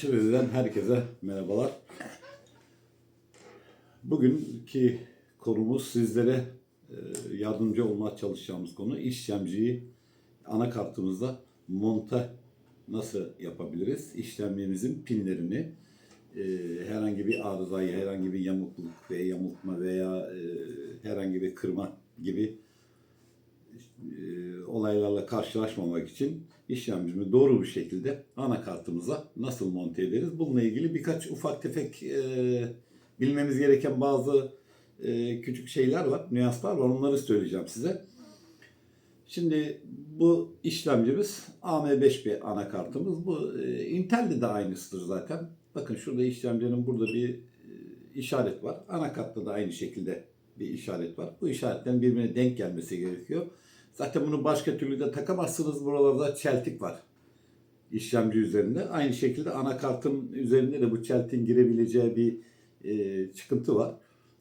Aşırı'dan herkese merhabalar. Bugünkü konumuz sizlere e, yardımcı olmaya çalışacağımız konu işlemciyi anakartımızda monte nasıl yapabiliriz? İşlemcimizin pinlerini e, herhangi bir arızayı, herhangi bir yamukluk veya yamultma veya e, herhangi bir kırma gibi e, olaylarla karşılaşmamak için işlemcimizi doğru bir şekilde anakartımıza nasıl monte ederiz? Bununla ilgili birkaç ufak tefek e, bilmemiz gereken bazı e, küçük şeyler var, nüanslar var. Onları söyleyeceğim size. Şimdi bu işlemcimiz AM5B anakartımız. Bu e, Intel'de de aynısıdır zaten. Bakın şurada işlemcinin burada bir e, işaret var. Anakartta da aynı şekilde bir işaret var. Bu işaretlerin birbirine denk gelmesi gerekiyor. Zaten bunu başka türlü de takamazsınız. Buralarda çeltik var işlemci üzerinde. Aynı şekilde anakartın üzerinde de bu çeltin girebileceği bir e, çıkıntı var.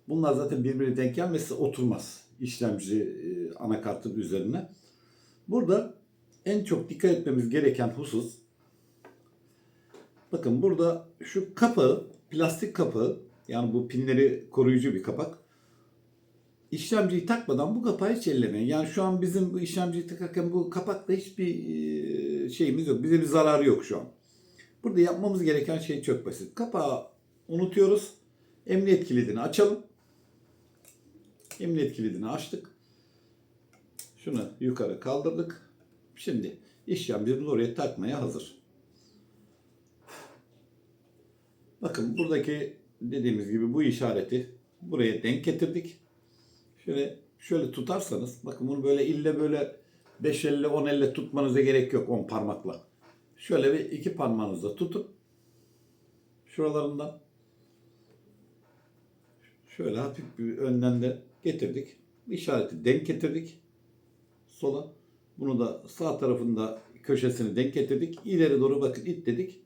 Bunlar zaten birbirine denk gelmesi oturmaz işlemci e, anakartın üzerine. Burada en çok dikkat etmemiz gereken husus bakın burada şu kapağı plastik kapağı yani bu pinleri koruyucu bir kapak işlemciyi takmadan bu kapağı hiç. Yani şu an bizim bu işlemciyi takarken bu kapakta hiçbir e, şeyimiz yok. Bize bir zararı yok şu an. Burada yapmamız gereken şey çok basit. Kapağı unutuyoruz. Emniyet kilidini açalım. Emniyet kilidini açtık. Şunu yukarı kaldırdık. Şimdi işlemcimiz oraya takmaya hazır. Bakın buradaki dediğimiz gibi bu işareti buraya denk getirdik. Şöyle şöyle tutarsanız bakın bunu böyle ille böyle 5 elle 10 elle tutmanıza gerek yok 10 parmakla. Şöyle bir iki parmağınızla tutup şuralarından şöyle hafif bir önden de getirdik. İşareti denk getirdik. Sola. Bunu da sağ tarafında köşesini denk getirdik. İleri doğru bakın it dedik.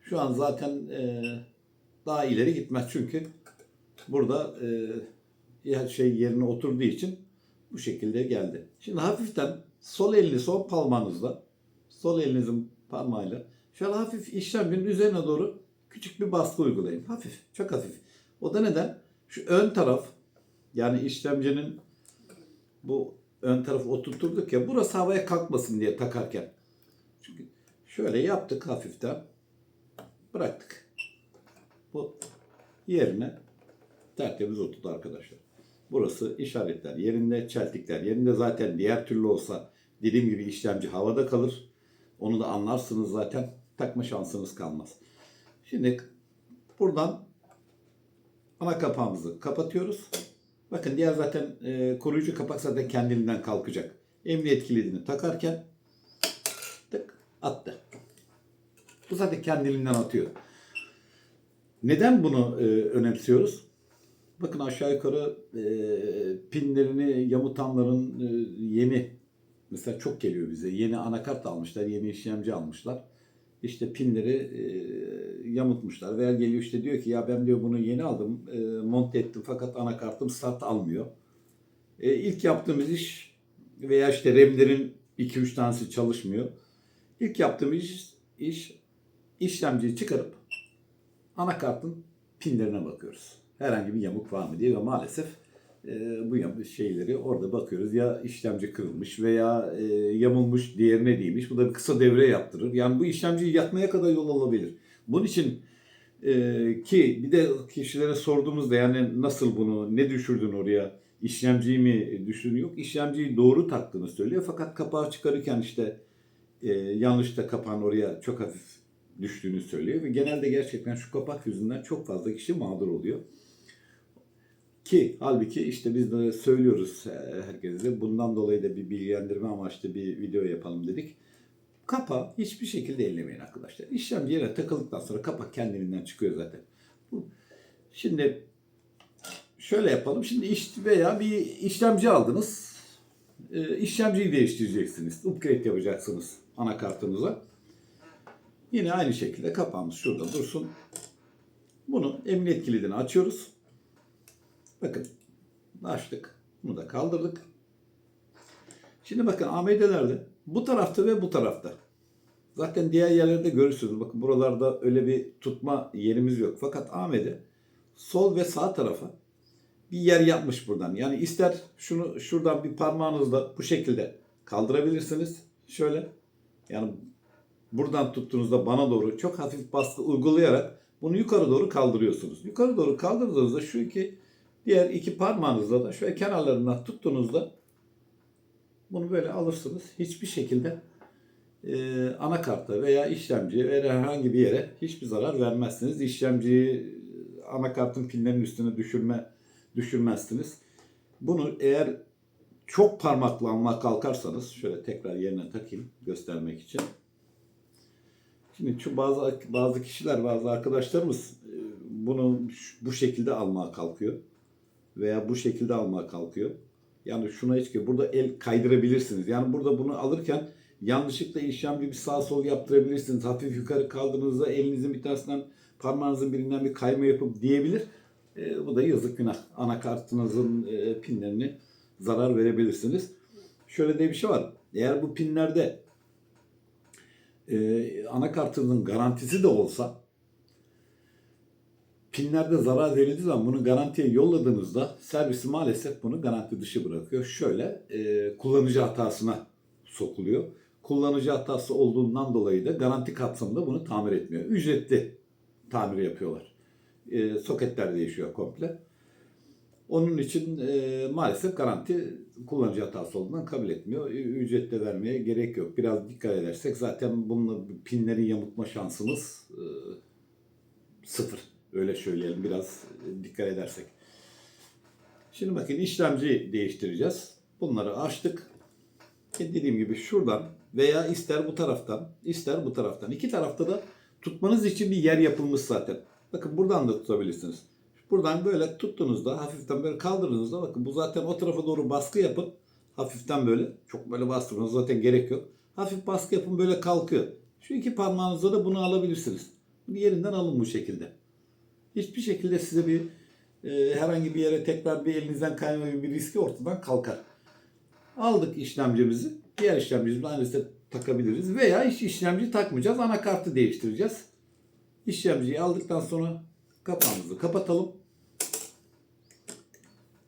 Şu an zaten e, daha ileri gitmez çünkü burada e, şey yerine oturduğu için bu şekilde geldi. Şimdi hafiften sol elini sol parmağınızla sol elinizin parmağıyla şöyle hafif işlemcinin üzerine doğru küçük bir baskı uygulayın. Hafif, çok hafif. O da neden? Şu ön taraf yani işlemcinin bu ön tarafı oturturduk ya burası havaya kalkmasın diye takarken. Çünkü şöyle yaptık hafiften bıraktık. Bu yerine tertemiz oturdu arkadaşlar. Burası işaretler yerinde, çeltikler yerinde. Zaten diğer türlü olsa dediğim gibi işlemci havada kalır. Onu da anlarsınız zaten. Takma şansınız kalmaz. Şimdi buradan ana kapağımızı kapatıyoruz. Bakın diğer zaten e, koruyucu kapak zaten kendiliğinden kalkacak. Emniyet kilidini takarken tık attı. Bu zaten kendiliğinden atıyor. Neden bunu e, önemsiyoruz? Bakın aşağı yukarı e, pinlerini yamutanların e, yeni mesela çok geliyor bize. Yeni anakart almışlar, yeni işlemci almışlar. İşte pinleri e, yamutmuşlar. Veya geliyor işte diyor ki ya ben diyor bunu yeni aldım, e, monte ettim fakat anakartım start almıyor. E, ilk yaptığımız iş veya işte RAM'lerin 2-3 tanesi çalışmıyor. İlk yaptığımız iş, iş işlemciyi çıkarıp anakartın pinlerine bakıyoruz. Herhangi bir yamuk var mı diye ve maalesef e, bu yamuk şeyleri orada bakıyoruz. Ya işlemci kırılmış veya e, yamulmuş diğerine değmiş. Bu da bir kısa devre yaptırır. Yani bu işlemciyi yakmaya kadar yol alabilir. Bunun için e, ki bir de kişilere sorduğumuzda yani nasıl bunu ne düşürdün oraya işlemciyi mi düşürdün yok işlemciyi doğru taktığını söylüyor fakat kapağı çıkarırken işte e, yanlışta kapağın oraya çok hafif düştüğünü söylüyor ve genelde gerçekten şu kapak yüzünden çok fazla kişi mağdur oluyor. Ki halbuki işte biz de söylüyoruz e, herkese bundan dolayı da bir bilgilendirme amaçlı bir video yapalım dedik. Kapağı hiçbir şekilde ellemeyin arkadaşlar. İşlem yere takıldıktan sonra kapak kendiliğinden çıkıyor zaten. Şimdi şöyle yapalım. Şimdi iş veya bir işlemci aldınız. E, işlemciyi değiştireceksiniz. Upgrade yapacaksınız anakartınıza. Yine aynı şekilde kapağımız şurada dursun. Bunu emniyet kilidini açıyoruz. Bakın açtık. Bunu da kaldırdık. Şimdi bakın AMD'lerde bu tarafta ve bu tarafta. Zaten diğer yerlerde görürsünüz. Bakın buralarda öyle bir tutma yerimiz yok. Fakat Ahmet'e sol ve sağ tarafa bir yer yapmış buradan. Yani ister şunu şuradan bir parmağınızla bu şekilde kaldırabilirsiniz. Şöyle. Yani buradan tuttuğunuzda bana doğru çok hafif baskı uygulayarak bunu yukarı doğru kaldırıyorsunuz. Yukarı doğru kaldırdığınızda şu iki diğer iki parmağınızla da şöyle kenarlarından tuttuğunuzda bunu böyle alırsınız. Hiçbir şekilde e, anakarta veya işlemciye veya herhangi bir yere hiçbir zarar vermezsiniz. İşlemciyi anakartın pinlerinin üstüne düşürme düşürmezsiniz. Bunu eğer çok parmakla almaya kalkarsanız şöyle tekrar yerine takayım göstermek için. Şimdi şu bazı bazı kişiler, bazı arkadaşlarımız e, bunu bu şekilde almaya kalkıyor veya bu şekilde almaya kalkıyor. Yani şuna hiç ki burada el kaydırabilirsiniz. Yani burada bunu alırken yanlışlıkla işlem bir sağ sol yaptırabilirsiniz. Hafif yukarı kaldığınızda elinizin bir tanesinden parmağınızın birinden bir kayma yapıp diyebilir. E, bu da yazık günah. Anakartınızın e, pinlerini zarar verebilirsiniz. Şöyle de bir şey var. Eğer bu pinlerde e, anakartınızın garantisi de olsa pinlerde zarar verildiği zaman bunu garantiye yolladığınızda servisi maalesef bunu garanti dışı bırakıyor. Şöyle e, kullanıcı hatasına sokuluyor. Kullanıcı hatası olduğundan dolayı da garanti kapsamında bunu tamir etmiyor. Ücretli tamir yapıyorlar. E, soketler değişiyor komple. Onun için e, maalesef garanti kullanıcı hatası olduğundan kabul etmiyor. E, Ücret de vermeye gerek yok. Biraz dikkat edersek zaten bununla pinleri yamutma şansımız e, sıfır. Öyle söyleyelim biraz dikkat edersek. Şimdi bakın işlemci değiştireceğiz. Bunları açtık. E, Dediğim gibi şuradan veya ister bu taraftan ister bu taraftan. İki tarafta da tutmanız için bir yer yapılmış zaten. Bakın buradan da tutabilirsiniz. Buradan böyle tuttuğunuzda hafiften böyle kaldırdığınızda bakın bu zaten o tarafa doğru baskı yapın. Hafiften böyle çok böyle bastırmanız zaten gerek yok. Hafif baskı yapın böyle kalkıyor. Şu iki parmağınızla da bunu alabilirsiniz. Bunu yerinden alın bu şekilde. Hiçbir şekilde size bir e, herhangi bir yere tekrar bir elinizden kayma gibi bir riski ortadan kalkar. Aldık işlemcimizi. Diğer işlemcimizi aynısını takabiliriz. Veya hiç işlemci takmayacağız. Anakartı değiştireceğiz. İşlemciyi aldıktan sonra kapağımızı kapatalım.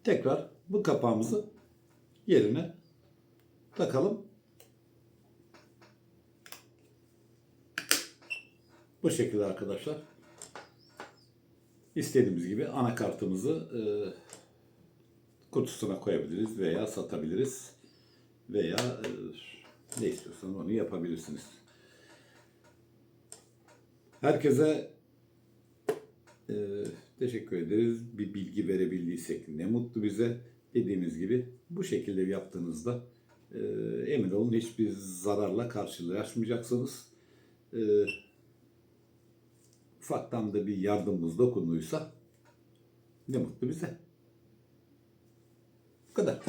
Tekrar bu kapağımızı yerine takalım. Bu şekilde arkadaşlar. İstediğimiz gibi anakartımızı e, kutusuna koyabiliriz veya satabiliriz veya e, ne istiyorsanız onu yapabilirsiniz. Herkese e, teşekkür ederiz. Bir bilgi verebildiysek ne mutlu bize. Dediğimiz gibi bu şekilde yaptığınızda e, emin olun hiçbir zararla karşılaşmayacaksınız. E, ufaktan da bir yardımımız dokunduysa ne mutlu bize. Bu kadar.